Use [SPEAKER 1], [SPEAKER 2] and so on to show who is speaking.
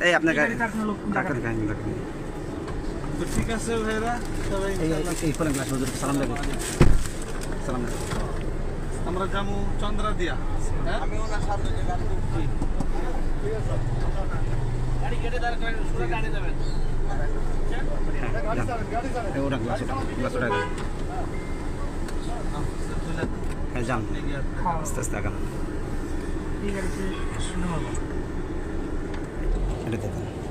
[SPEAKER 1] এই আপনার গাড়ি ডাক্তার
[SPEAKER 2] তো ঠিক আছে ভাইরা সবাই
[SPEAKER 1] এই দেবেন সালাম
[SPEAKER 2] আমরা যাব চন্দ্রা দিয়া আমি ওনার সাথে গাড়ি গাড়ি কেটে দাঁড় করেন গাড়ি যাবেন
[SPEAKER 1] Dah. Eh, orang masuk dah. Masuk dah. Kajam. Setelah setelah kan. Ini ada di. Ada di.